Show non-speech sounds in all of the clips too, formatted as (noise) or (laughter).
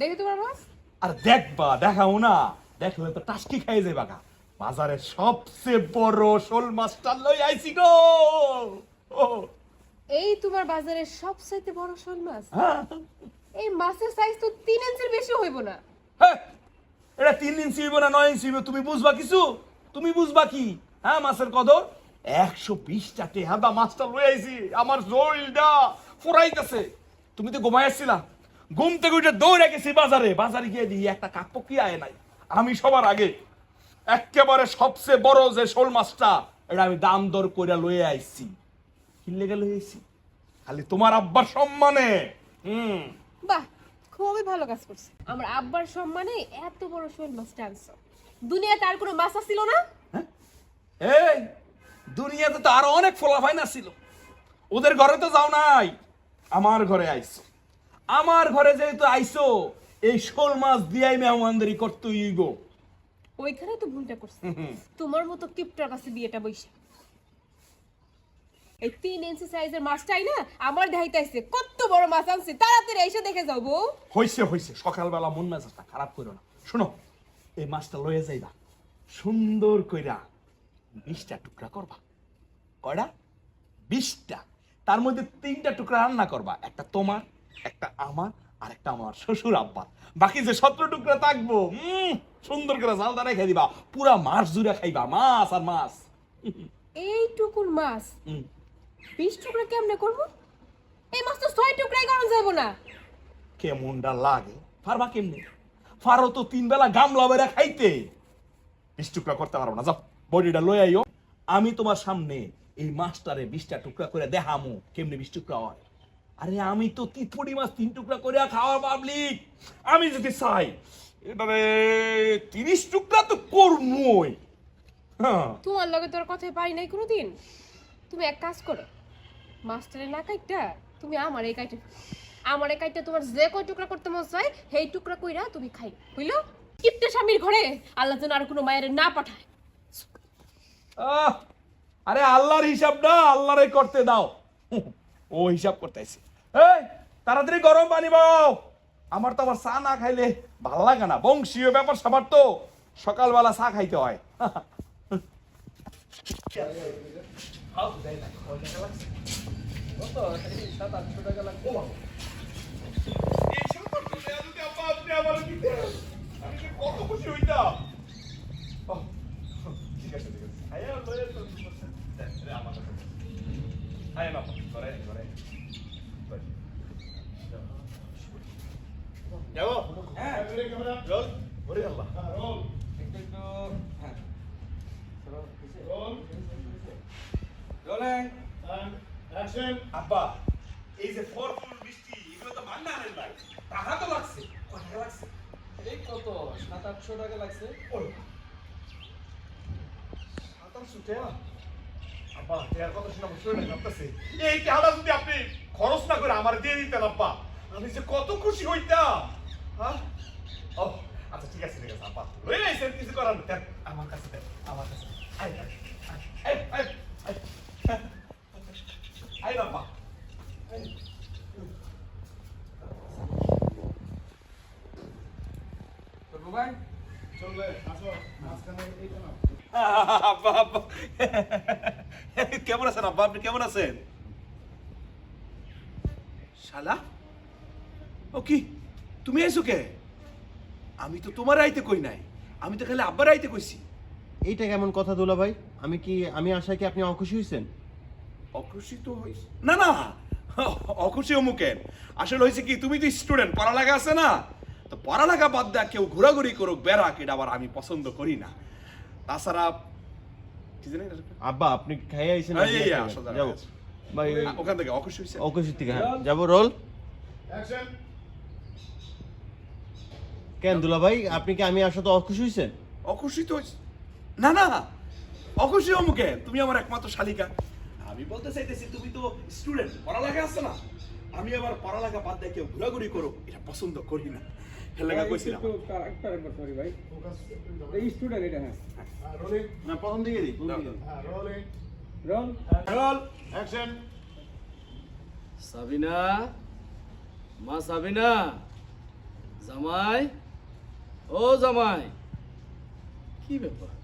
দেখি তোমার মাছ আর দেখবা দেখাও না। দেখলে তো টাস্কি খাই যাবে গা বাজারে সবচেয়ে বড় শোল মাছটা লই আইছি গো। ও। এই তোমার বাজারের সবচাইতে বড় শোল মাছ? হ্যাঁ। এই মাছের সাইজ তো তিন ইঞ্চির বেশি হইব না। এটা তিন ইঞ্চি হইব না নয় ইঞ্চি হইব তুমি বুঝবা কিছু? তুমি বুঝবা কি? হ্যাঁ মাছের কদর? একশো বিশটা টেহাদা মাছটা লই আইছি আমার জইলটা ফুরাইতেছে। তুমি তো ঘুমাই আসছিলা। ঘুম থেকে উঠে দৌড়ে গেছি বাজারে। বাজারে গিয়ে দিই একটা কাপ্প কি আয় নাই। আমি সবার আগে একেবারে সবচেয়ে বড় যে শোল মাছটা এটা আমি দাম দর কইরা লয়ে আইছি। কি লেগে লই আইছি খালি তোমার আব্বার সম্মানে। হুম। বাহ খুবই ভালো কাজ করছে। আমার আব্বার সম্মানে এত বড় শোল মাছটা আনছো। দুনিয়াতে আর কোনো মাছ ছিল না? এই দুনিয়াতে তো আরও অনেক ফলাফাইন ছিল ওদের ঘরে তো যাও নাই আমার ঘরে আইছো। আমার ঘরে যেহেতু আইসো এই শোল মাছ দিয়াই মেহমানদারি করতে হইব। ওইখানে তো ভুলটা করছে। তোমার মতো কিপটার কাছে বিয়েটা বইসা এই তিন ইঞ্চি সাইজের মাছটাই না আমার আসছে কত বড় মাছ আনছে তাড়াতাড়ি এসে দেখে যাও বউ। হইছে হইছে। সকালবেলা মন মেজাজটা খারাপ করো না। শোনো এই মাছটা লয়ে যাইবা। সুন্দর কইরা বিশটা টুকরা করবা। কয়টা বিশটা। তার মধ্যে তিনটা টুকরা রান্না করবা। একটা তোমার একটা আমার আর একটা আমার শ্বশুর আব্বা। বাকি যে সতেরো টুকরা থাকব সুন্দর করে জালদা রেখে দিবা। পুরা মাছ জুড়ে খাইবা মাছ আর মাছ। এইটুকুর মাছ। বিশ টুকরা কেমনে করব? এই মাছ তো ছয় টুকরাই করা যাব না। কেমনটা লাগে? ফারবা কেমনি? ফারো তো তিন বেলা গামলা বেড়া খাইতে। বিশ টুকরা করতে পারব না। যাও বডিটা লই আইও। আমি তোমার সামনে এই মাছটারে বিশটা টুকরা করে দেখামু কেমনি বিশ টুকরা হয়। আরে আমি তো তিতপুরি মাছ তিন টুকরা করে খাওয়ার পাবলিক। আমি যদি চাই এবারে তিরিশ টুকরা তো করমই। হ্যাঁ। তোমার লগে তোর কথায় পারি নাই কোনোদিন। তুমি এক কাজ করো মাস্টারে না কাইটা তুমি আমার এই কাইটে আমার এই কাইটা তোমার যে কয় টুকরা করতে মন চায় সেই টুকরা কইরা তুমি খাই বুঝলো? কিপটে স্বামীর ঘরে আল্লাহ যেন আর কোনো মায়ের না পাঠায়। আহ, আরে আল্লাহর হিসাবটা আল্লাহরে করতে দাও। ও হিসাব করতেছে। এই তাড়াতাড়ি গরম পানি বাও আমার তো আবার চা না খাইলে ভালো লাগে না। বংশীয় ব্যাপার সবার তো। সকালবেলা চা খাইতে হয়। কত খুশি হইতাম। (laughs) ঠিক আছে ঠিক আছে। আয়া লয়ে তো আমার আয়া না করে করে যাও হ্যাঁ। রোল ওরে আল্লাহ। রোল একটু একটু হ্যাঁ। রোল রোলিং অ্যাকশন আব্বা এই যে ফোর ফুল বৃষ্টি এগুলো তো বান্না আনেন ভাই। টাকা তো লাগছে। কত লাগছে? এই কত সাত আটশো টাকা লাগছে। ওই সাতাশ টাকা? আব্বা দেয়ার কথা শুনে আমার শরীরে কাঁপতেছে এই টাকাটা যদি আপনি খরচ না করে আমার দিয়ে দিতেন আব্বা আমি যে কত খুশি হইতাম। হ্যাঁ? ও আচ্ছা ঠিক আছে ঠিক আছে আব্বা লই আইছেন কিছু করার নেই। আমার কাছে দেন আমার কাছে আই আই আই আই আই আই আই। ভাই চলবে? আসো মাঝখানে আব্বা আব্বা কেমন আছেন আব্বা আপনি কেমন আছেন? শালা? ও কি? তুমি আইছো কে? আমি তো তোমার আইতে কই নাই। আমি তো খালি আব্বার আইতে কইছি। এইটা কেমন কথা দুলা ভাই? আমি কি আমি আশায় কি আপনি অখুশি হয়েছেন অখুশি তো হইস না না অখুশি অমুকেন আসলে হয়েছে কি তুমি তো স্টুডেন্ট পড়ালেখা আছে না? তো পড়ালেখা বাদ দেয়া কেউ ঘোরাঘুরি করুক বেড়াক এটা আবার আমি পছন্দ করি না। তাছাড়া কি জানি আব্বা আপনি খাইয়ে আইছেন যাব। ভাই ওখান থেকে অখুশি হয়েছে অখুশির থেকে হ্যাঁ। যাব রোল। কেন দুলা ভাই আপনি কি আমি আসলে অখুশি হয়েছেন অখুশি তো না না অখুশি অমুকে তুমি আমার একমাত্র শালিকা। আমি বলতে চাইতেছি তুমি তো স্টুডেন্ট পড়ালেখা আছে না? আমি আবার পড়ালেখা বাদ দিয়ে কেউ ঘোরাঘুরি করো এটা পছন্দ করি না। হেলেগা কইছিলাম। সরি ভাই। এই স্টুডেন্ট এটা হ্যাঁ। না প্রথম দিকে দিই দাও, রং রোল সাবিনা মা সাবিনা জামাই। ও জামাই। কি ব্যাপার?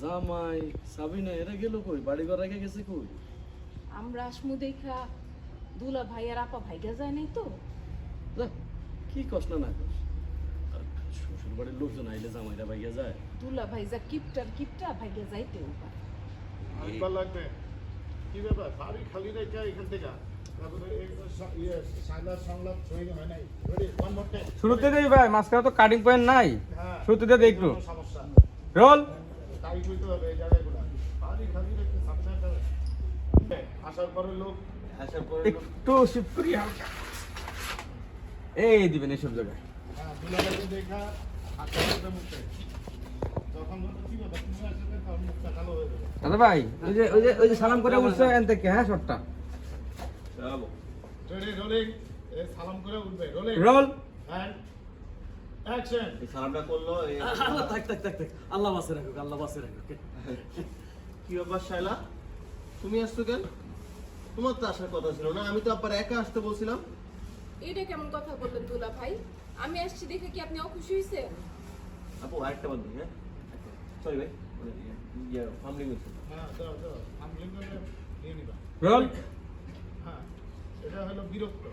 জামাই সাবিনা এরা গেল কই? বাড়ি ঘর রেখে গেছে কই? আমরা আসমু দেখা দুলা ভাই আর আপা ভাইগা যায় নাই তো। কি কষ্ট না কষ্ট আর শ্বশুর বাড়ির লোকজন আইলে জামাইরা বাইয়া যায়। দুলা ভাই যা কিপটার কিপটা ভাইগা যাইতেও পারে। লাগবে। কি ব্যাপার? বাড়ি খালি রেখে এখান থেকে শুরুতে দেই ভাই মাঝখানে তো কাটিং পয়েন্ট নাই। হ্যাঁ শুরুতে দিয়ে একটু। রোল। টাইট হইতে হবে এই জায়গাগুলো বাড়ি খালি রেখে সাবধান আসার পরে লোক আসার পরে লোক- একটু শিফট করি এই দিবেন এইসব জায়গায়। হ্যাঁ হয়ে দাদা ভাই ওই যে ওই যে ওই যে সালাম করে উঠছে এন থেকে হ্যাঁ শটটা? রেডি রোলিং এই সালাম করে উঠবে। রোলিং রোল অ্যান্ড অ্যাকশন এই সালামটা করল আল্লাহ থাক থাক থাক থাক। আল্লাহ বাসে রাখুক আল্লাহ বাসে রাখুক কি ব্যাপার শাইলা তুমি আসছো কেন? তোমার তো আসার কথা ছিল না আমি তো আবার একা আসতে বলছিলাম। এটা কেমন কথা বললেন দুলা ভাই? আমি আসছি দেখে কি আপনি অখুশি হয়েছেন আপু আরেকটা বাদ দিই হ্যাঁ? সরি ভাই ইয়ে ফার্মলিং হয়েছে হ্যাঁ দাও দাও আমলিং করে নিয়ে নিবা রোল হ্যাঁ এটা হলো বিরক্ত।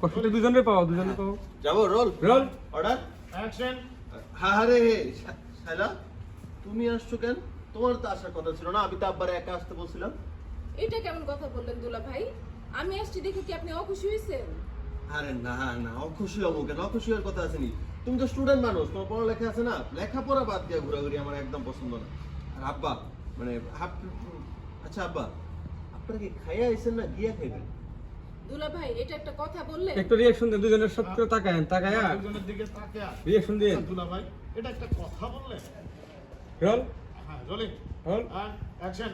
কষ্ট দুজনের পাও দুজনের পাও যাব রোল। রোল। অর্ডার? অ্যাকশন হ্যাঁ হ্যাঁ রে শাইলা তুমি আসছো কেন? তোমার তো আসার কথা ছিল না আমি তো আব্বার একা আসতে বলছিলাম। এটা কেমন কথা বললেন দুলা ভাই? আমি আসছি দেখে কি আপনি অখুশি হয়েছেন আরে না না অখুশি হব কেন? অখুশি হওয়ার কথা আছেনি তুমি তো স্টুডেন্ট মানুষ তোমার পড়ালেখা আছে না? লেখাপড়া বাদ দিয়ে ঘোরাঘুরি আমার একদম পছন্দ না। আর আব্বা মানে আচ্ছা আব্বা আপনারা কি খাইয়া আইছেন না গিয়া খাইবেন। দুলা ভাই এটা একটা কথা বললে একটু রিয়াকশন দেন দুজনের সত্য তাকায়েন তাকায়া দুজনের দিকে তাকিয়া রিয়াকশন দিন দুলা ভাই এটা একটা কথা বললে রল? হ্যাঁ রোলিং রোল? আর অ্যাকশন